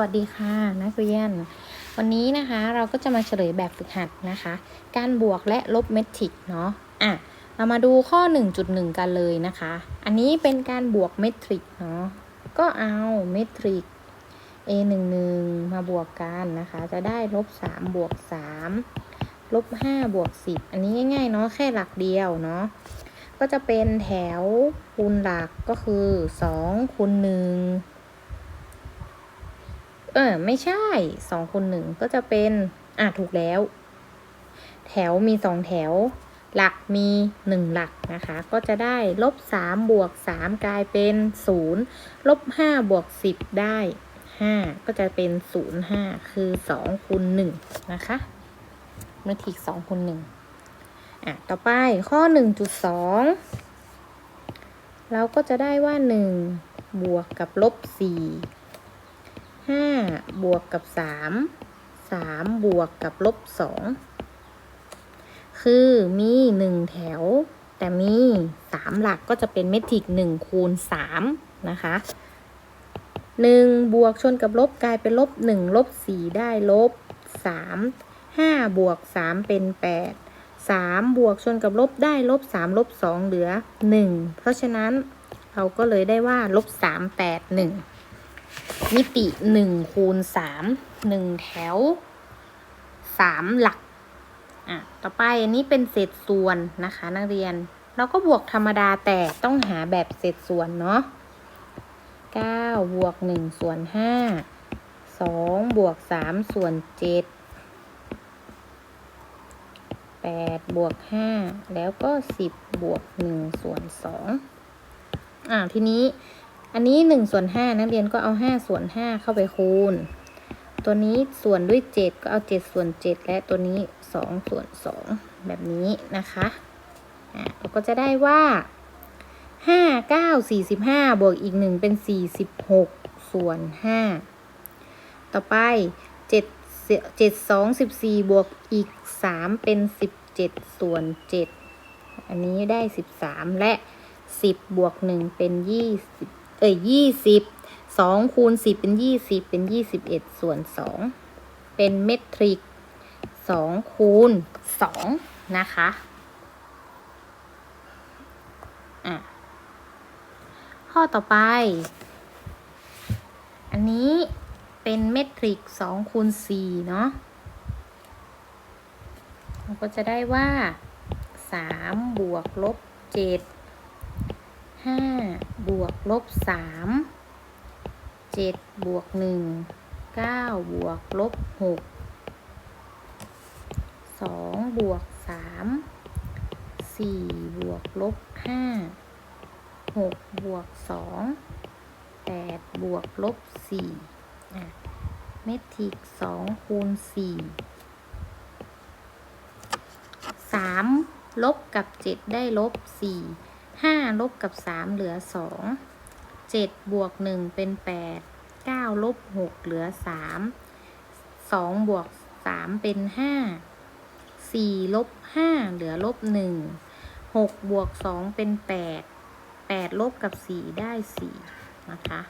วัสดีค่ะนักเรียน วันนี้นะคะเราก็จะมาเฉลยแบบฝึกหัดนะคะ การบวกและลบเมทริกเนาะอะเรามาดูข้อ 1.1 กันเลยนะคะ อันนี้เป็นการบวกเมทริกเนาะก็เอาเมทริก a 1 1มาบวกกันนะคะ จะได้ลบ3บวก3ลบ5บวก10 อันนี้ง่ายๆเนาะแค่หลักเดียวเนาะก็จะเป็นแถวคูณหลักก็คือ2คูณ1 เออ ไม่ใช่สองคูณหนึ่งก็จะเป็น อะถูกแล้ว แถวมีสองแถว หลักมีหนึ่งหลักนะคะ ก็จะได้ลบสามบวกสามกลายเป็นศูนย์ลบห้าบวกสิบได้ห้าก็จะเป็นศูนย์ห้าคือสองคูณหนึ่งนะคะเมื่อทีสองคูณหนึ่งอะ ต่อไปข้อหนึ่งจุดสองเราก็จะได้ว่าหนึ่งบวกกับลบสี่ ห้าบวกกับสามสามบวกกับลบสองคือมีหนึ่งแถว แต่มีสามหลักก็จะเป็นเมทริกหนึ่งคูณสามนะคะหนึ่งบวกชนกับลบกลายเป็นลบหนึ่งลบสี่ได้ลบสามห้าบวกสามเป็นแปดสามบวกชนกับลบได้ลบสามลบสองเหลือหนึ่งเพราะฉะนั้นเราก็เลยได้ว่าลบสามแปดหนึ่ง มิติหนึ่งคูณสามหนึ่งแถวสามหลัก อะ ต่อไปอันนี้เป็นเศษส่วนนะคะ นักเรียน เราก็บวกธรรมดาแต่ต้องหาแบบเศษส่วนเนาะเก้าบวกหนึ่งส่วนห้าสองบวกสามส่วนเจ็ดแปดบวกห้าแล้วก็สิบบวกหนึ่งส่วนสองอ่าทีนี้ อันนี้หนึ่งส่วนห้านักเรียนก็เอาห้าส่วนห้าเข้าไปคูณ ตัวนี้ส่วนด้วยเจ็ดก็เอาเจ็ดส่วนเจ็ดและตัวนี้สองส่วนสองแบบนี้นะคะอะเราก็จะได้ว่าห้าเก้าสี่สิบห้าบวกอีกหนึ่งเป็นสี่สิบหกส่วนห้าต่อไปเจ็ดเจ็ดสองสิบสี่บวกอีกสามเป็นสิบเจ็ดส่วนเจ็ดอันนี้ได้สิบสามและสิบบวกหนึ่งเป็นยี่สิบ อ้ยยี่สิบสองคูณสิบเป็นยี่สิบเป็นยี่สิบเอ็ดส่วนสองเป็นเมทริกสองคูณสองนะคะอะข้อต่อไป อันนี้เป็นเมทริกสองคูณสี่เนาะเราก็จะได้ว่าสามบวกลบเจ็ด ห้าบวกลบสามเจ็ดบวกหนึ่งเก้าบวกลบหกสองบวกสามสี่บวกลบห้าหกบวกสองแปดบวกลบสี่เมทริกสองคูณสี่สามลบกับเจ็ดได้ลบสี่ ห้าลบกับสามเหลือสองเจ็ดบวกหนึ่งเป็นแปดเก้าลบหกเหลือสามสองบวกสามเป็นห้าสี่ลบห้าเหลือลบหนึ่งหกบวกสองเป็นแปดแปดลบกับสี่ได้สี่นะคะ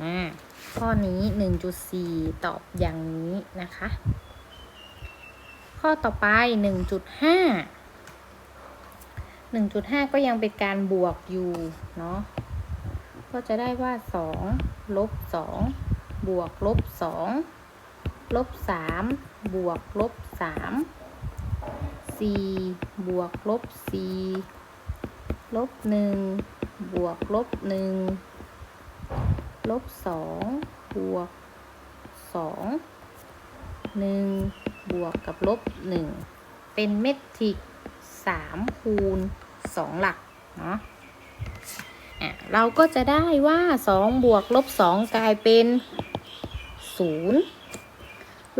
อ่าข้อนี้หนึ่งจุดสี่ตอบอย่างนี้นะคะ ข้อต่อไปหนึ่งจุดห้า หนึ่งจุดห้าก็ยังเป็นการบวกอยู่เนาะก็จะได้ว่าสองลบสองบวกลบสองลบสามบวกลบสามสี่บวกลบสี่ลบหนึ่งบวกลบหนึ่งลบสองบวกสองหนึ่งบวกกับลบหนึ่งเป็นเมทริกสามคูณ สองหลักเนาะเราก็จะได้ว่าสองบวกลบสองกลายเป็นศูนย์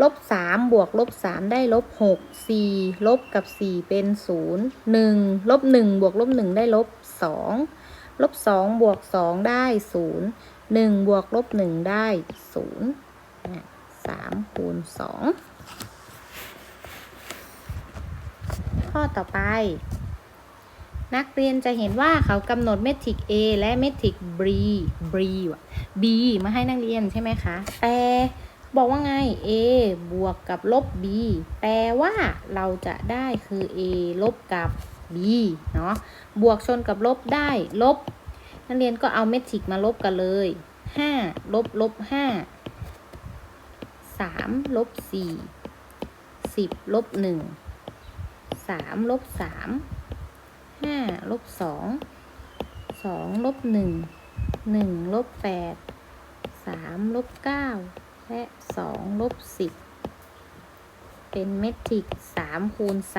ลบสามบวกลบสามได้ลบหกสี่ลบกับสี่เป็นศูนย์หนึ่งลบหนึ่งบวกลบหนึ่งได้ลบสองลบสองบวกสองได้ศูนย์หนึ่งบวกลบหนึ่งได้ศูนย์สามคูณสองข้อต่อไป นักเรียนจะเห็นว่าเขากำหนดเมทริก A และเมทริก B B ว่ะ B มาให้นักเรียนใช่ไหมคะ แต่บอกว่าไง A บวกกับลบ B แปลว่าเราจะได้คือ A ลบกับ B เนาะ บวกชนกับลบได้ ลบ นักเรียนก็เอาเมทริกมาลบกันเลย 5 ลบลบ 5 3 ลบ 4 10 ลบ 1 3 ลบ 3 5ลบ2 2ลบ1 1ลบ8 3ลบ9และ2ลบ10เป็นเมทริก3คูณ3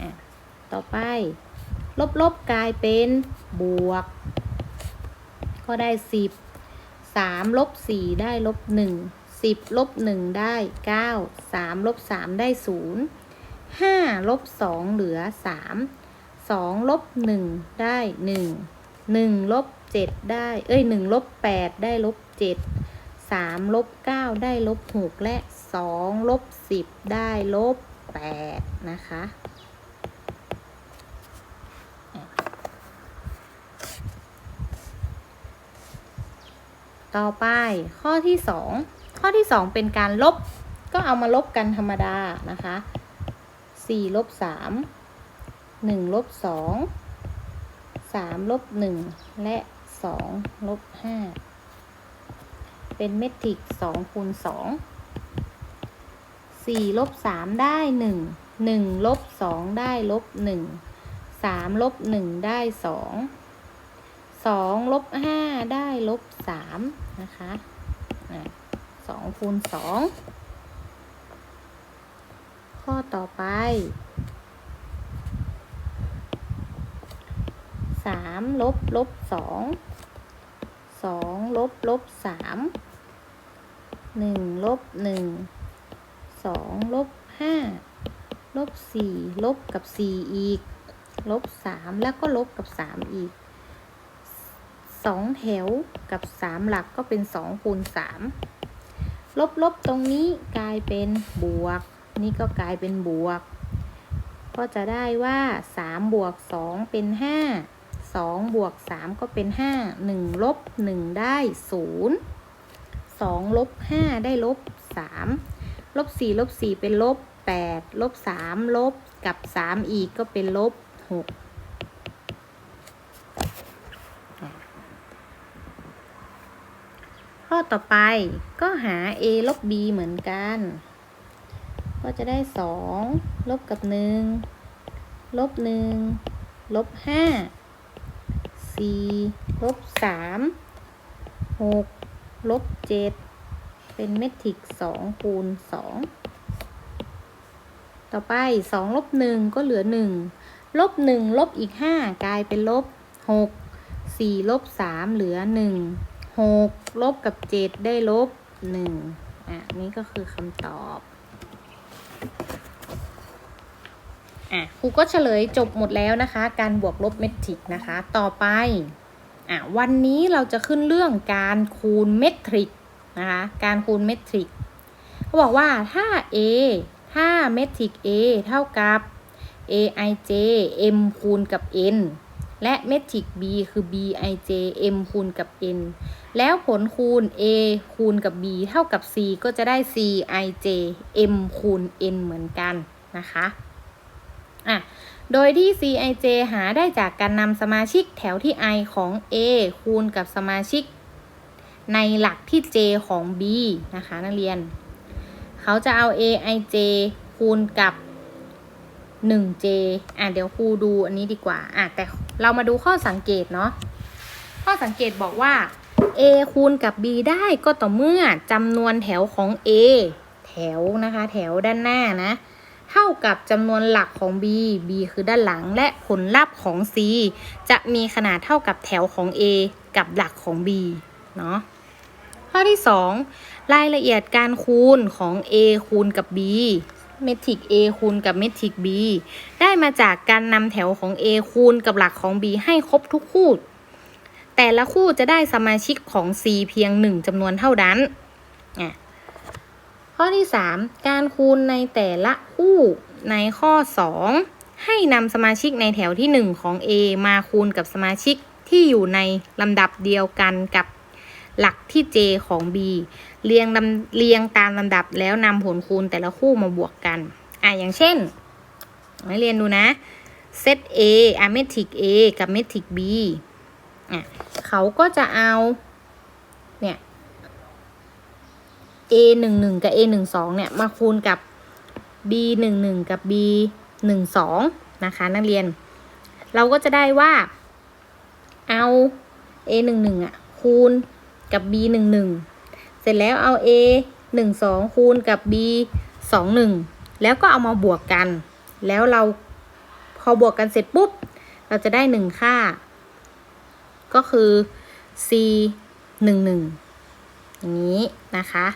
อะต่อไป ลบลบกลายเป็นบวก ก็ได้10 3ลบ4ได้ลบ1 10ลบ1ได้9 3ลบ3ได้ 0 5ลบ2เหลือ3 2ลบ1ได้1 1ลบ7ได้ เอ้ย1ลบ8ได้ลบ7 3ลบ9ได้ลบ6และ2ลบ10ได้ลบ8นะคะต่อไปข้อที่ 2 ข้อที่ 2 เป็นการลบก็เอามาลบกันธรรมดานะคะ 4ลบ3 1ลบ2 3ลบ1และ2ลบ5เป็นเมทริก2คูณ2 4ลบ3ได้1 1ลบ2ได้ลบ1 3ลบ1ได้2 2ลบ5ได้ลบ3นะคะสองคูณสอง ข้อต่อไป สามลบลบสอง สองลบลบสาม หนึ่งลบหนึ่ง สองลบห้า ลบสี่ลบกับสี่อีก ลบสามแล้วก็ลบกับสามอีก สองแถวกับสามหลักก็เป็นสองคูณสามลบลบตรงนี้กลายเป็นบวก นี่ก็กลายเป็นบวก ก็จะได้ว่าสามบวกสองเป็นห้าสองบวกสามก็เป็นห้าหนึ่งลบหนึ่งได้ศูนย์สองลบห้าได้ลบสามลบสี่ลบสี่เป็นลบแปดลบสามลบกับสามอีกก็เป็นลบหกข้อต่อไปก็หา a ลบ b เหมือนกัน ก็จะได้2ลบกับ1ลบ1ลบ5 4ลบ3 6ลบ7เป็นเมทริก2คูณ2ต่อไป2ลบ1ก็เหลือ1ลบ1ลบอีก5กลายเป็นลบ6 4ลบ3เหลือ1หกลบกับเจ็ดได้ลบหนึ่งอะ นี่ก็คือคำตอบ อะครูก็เฉลยจบหมดแล้วนะคะ การบวกลบเมทริกนะคะ ต่อไปอะวันนี้เราจะขึ้นเรื่องการคูณเมทริกนะคะการคูณเมทริกเขาบอกว่าถ้า a ถ้าเมทริก a เท่ากับ aij m คูณกับ n และเมทริก b คือ bij m คูณกับ n แล้วผลคูณ a คูณกับ b เท่ากับ c ก็จะได้ cij m คูณ n เหมือนกันนะคะ อะ โดยที่ cij หาได้จากการนำสมาชิกแถวที่ i ของ a คูณกับสมาชิก ในหลักที่ j ของ b นะคะนักเรียน เขาจะเอา aij คูณกับ 1j อะเดี๋ยวครูดูอันนี้ดีกว่าอะแต่เรามาดูข้อสังเกตเนาะข้อสังเกตบอกว่า a คูณกับ b ได้ก็ต่อเมื่อจำนวนแถวของ a แถวนะคะ แถวด้านหน้านะ เท่ากับจำนวนหลักของ b b คือด้านหลังและผลลัพธ์ของ c จะมีขนาดเท่ากับแถวของ a กับหลักของ b เนาะข้อที่ 2 รายละเอียดการคูณของ a คูณกับ b เมทริก A คูณกับเมทริก B ได้มาจากการนำแถวของ A คูณกับหลักของ B ให้ครบทุกคู่ แต่ละคู่จะได้สมาชิกของ C เพียงหนึ่งจำนวนเท่านั้น ข้อที่ 3 การคูณในแต่ละคู่ในข้อ 2 ให้นำสมาชิกในแถวที่ 1 ของ A มาคูณกับสมาชิกที่อยู่ในลำดับเดียวกันกับหลักที่ J ของ B เรียงลำเรียงตามลำดับแล้วนำผลคูณแต่ละคู่มาบวกกัน อะอย่างเช่นให้เรียนดูนะเซต A อะเมทริก A กับเมทริก B อะเขาก็จะเอา เนี่ย A หนึ่งหนึ่งกับ A หนึ่งสองเนี่ยมาคูณกับ B หนึ่งหนึ่งกับ B หนึ่งสองนะคะนักเรียน เราก็จะได้ว่าเอา A หนึ่งหนึ่งอะคูณกับ B หนึ่งหนึ่งเสร็จแล้วเอา A หนึ่งสองคูณกับ B สองหนึ่งแล้วก็เอามาบวกกัน แล้วเราพอบวกกันเสร็จปุ๊บ เราจะได้หนึ่งค่า ก็คือ C หนึ่งหนึ่งอย่างนี้นะคะ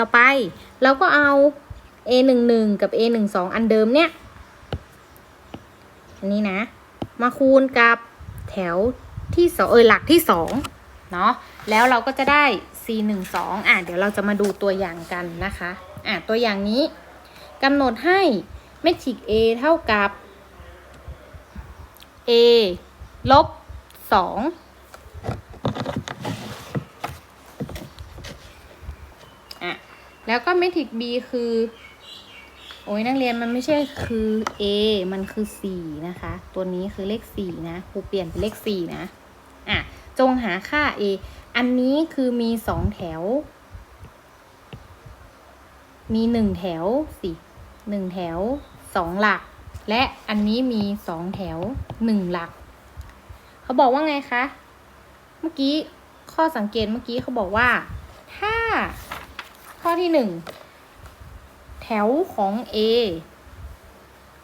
ต่อไปเราก็เอา a 1 1กับ a 1 2อันเดิมเนี่ย อันนี้นะ มาคูณกับแถวที่สองเออหลักที่สองเนาะ แล้วเราก็จะได้ c 1 2อะ เดี๋ยวเราจะมาดูตัวอย่างกันนะคะ อะ ตัวอย่างนี้กำหนดให้เมทริก a เท่ากับ a ลบ2 แล้วก็เมทริก b คือ โอ้ยนักเรียนมันไม่ใช่คือ a มันคือ 4 นะคะ ตัวนี้คือเลข 4 นะครูเปลี่ยนเป็นเลข 4 นะ อะ จงหาค่า a อันนี้คือมี 2 แถว มี 1 แถวสิ1แถว 2 หลัก และอันนี้มี 2 แถว 1 หลัก เขาบอกว่าไงคะ เมื่อกี้ข้อสังเกตเมื่อกี้เขาบอกว่า อที่หนึ่งแถวของ A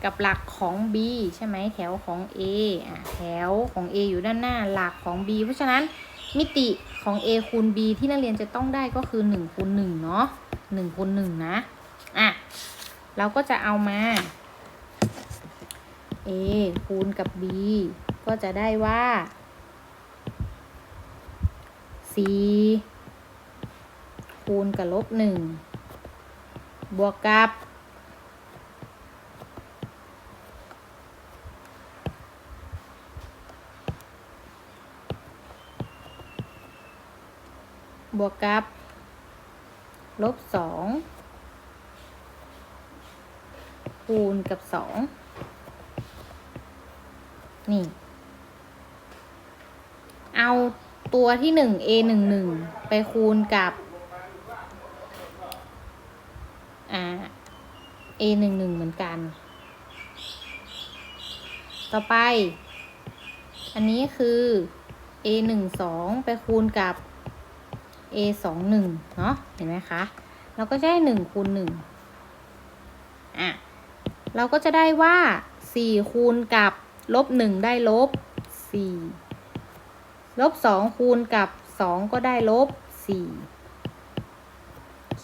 กับหลักของ B ใช่ไหมแถวของ A อะแถวของ A อยู่ด้านหน้าหลักของ B เพราะฉะนั้นมิติของ A คูณ B ที่นักเรียนจะต้องได้ก็คือ1คูณ1เนาะ1คูณ1นะอะเราก็จะเอามา A คูณกับ B ก็จะได้ว่า4 คูณกับลบหนึ่งบวกกับบวกกับ ลบสองคูณกับสองนี่ เอาตัวที่หนึ่ง a หนึ่งหนึ่งไปคูณกับ อ่า a หนึ่งหนึ่งเหมือนกัน ต่อไป อันนี้คือ a หนึ่งสองไปคูณกับ a สองหนึ่งเนาะเห็นไหมคะ เราก็จะได้หนึ่งคูณหนึ่งอะ เราก็จะได้ว่าสี่คูณกับลบหนึ่งได้ลบสี่ลบสองคูณกับสองก็ได้ลบสี่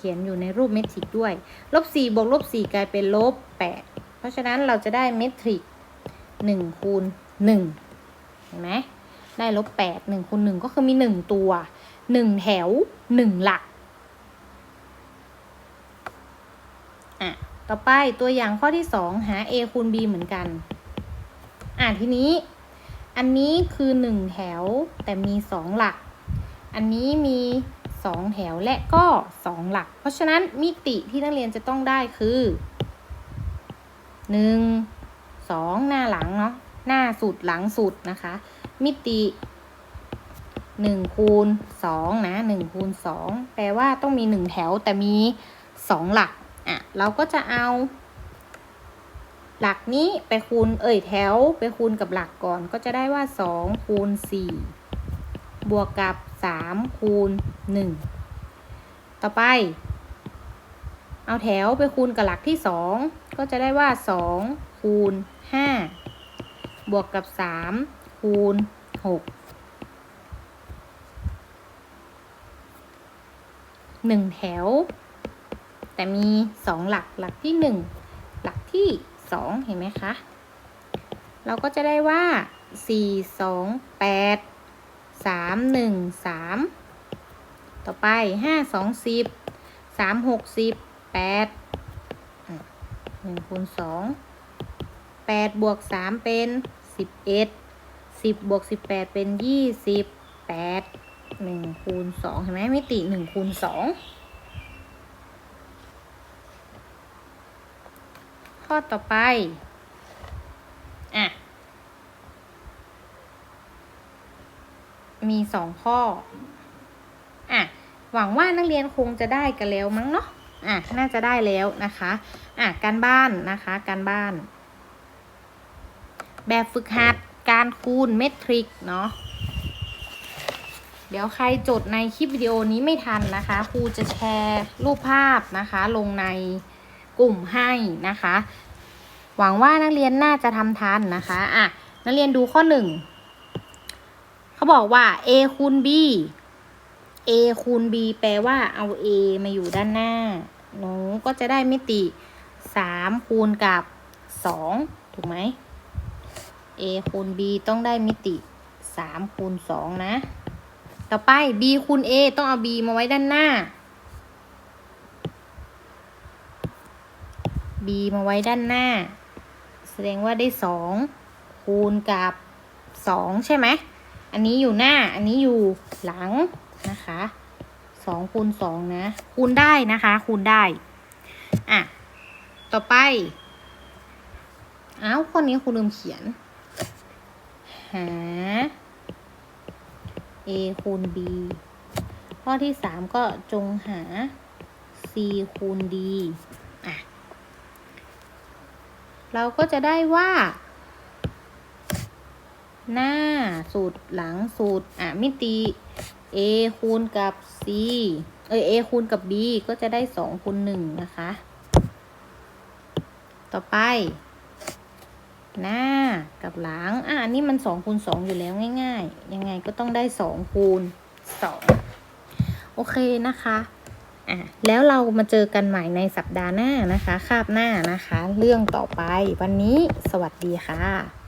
ขียนอยู่ในรูปเมทริกด้วยลบสี่บวกลบสี่กลายเป็นลบแปดเพราะฉะนั้นเราจะได้เมทริกหนึ่งคูณหนึ่งเห็นไหมได้ลบแปดหนึ่งคูณหนึ่งก็คือมีหนึ่งตัวหนึ่งแถวหนึ่งหลักอะต่อไปตัวอย่างข้อที่สองหา a คูณ b เหมือนกัน อะทีนี้ อันนี้คือหนึ่งแถวแต่มีสองหลัก อันนี้มี สองแถวและก็สองหลัก เพราะฉะนั้นมิติที่นักเรียนจะต้องได้คือหนึ่งสองหน้าหลังเนาะหน้าสุดหลังสุดนะคะ มิติหนึ่งคูณสองนะหนึ่งคูณสองแปลว่าต้องมีหนึ่งแถวแต่มีสองหลักอะเราก็จะเอา หลักนี้ไปคูณเอ่ยแถว ไปคูณกับหลักก่อน ก็จะได้ว่าสองคูณสี่บวกกับ สามคูณหนึ่งต่อไป เอาแถวไปคูณกับหลักที่สองก็จะได้ว่าสองคูณห้าบวกกับสามคูณหกหนึ่งแถว แต่มีสองหลักหลักที่หนึ่งหลักที่สองเห็นไหมคะ เราก็จะได้ว่าสี่สองแปด สามหนึ่งสามต่อไปห้าสองสิบสามหกสิบแปดหนึ่งคูณสองแปดบวกสามเป็นสิบเอ็ดสิบบวกสิบแปดเป็นยี่สิบแปดหนึ่งคูณสองเห็นไหมมิติหนึ่งคูณสองข้อต่อไป อะ มีสองข้ออะหวังว่านักเรียนคงจะได้กันแล้วมั้งเนาะอะน่าจะได้แล้วนะคะอะการบ้านนะคะการบ้าน แบบฝึกหัดการคูณเมทริกเนาะเดี๋ยวใครจดในคลิปวิดีโอนี้ไม่ทันนะคะครูจะแชร์รูปภาพนะคะ ลงในกลุ่มให้นะคะ หวังว่านักเรียนน่าจะทำทันนะคะอะนักเรียนดูข้อหนึ่ง เขาบอกว่า a คูณ b a คูณ b แปลว่าเอา a มาอยู่ด้านหน้า หนูก็จะได้มิติสามคูณกับสองถูกไหม a คูณ b ต้องได้มิติสามคูณสองนะ ต่อไป b คูณ a ต้องเอา b มาไว้ด้านหน้า b มาไว้ด้านหน้า แสดงว่าได้สองคูณกับสองใช่ไหม อันนี้อยู่หน้า อันนี้อยู่หลังนะคะสองคูณสองนะ คูณได้นะคะ คูณได้ อะ ต่อไป อ้าวข้อนี้ครูลืมเขียน หา a คูณ b ข้อที่สามก็จงหา c คูณ d อะ เราก็จะได้ว่า หน้าสูตรหลังสูตรอะมิติ a คูณกับ c เออ a คูณกับ b ก็จะได้สองคูณหนึ่งนะคะ ต่อไป หน้ากับหลัง อะอันนี้มันสองคูณสองอยู่แล้วง่าย ๆ ยังไงก็ต้องได้สองคูณสองโอเคนะคะอะแล้วเรามาเจอกันใหม่ในสัปดาห์หน้านะคะ คาบหน้านะคะ เรื่องต่อไปวันนี้สวัสดีค่ะ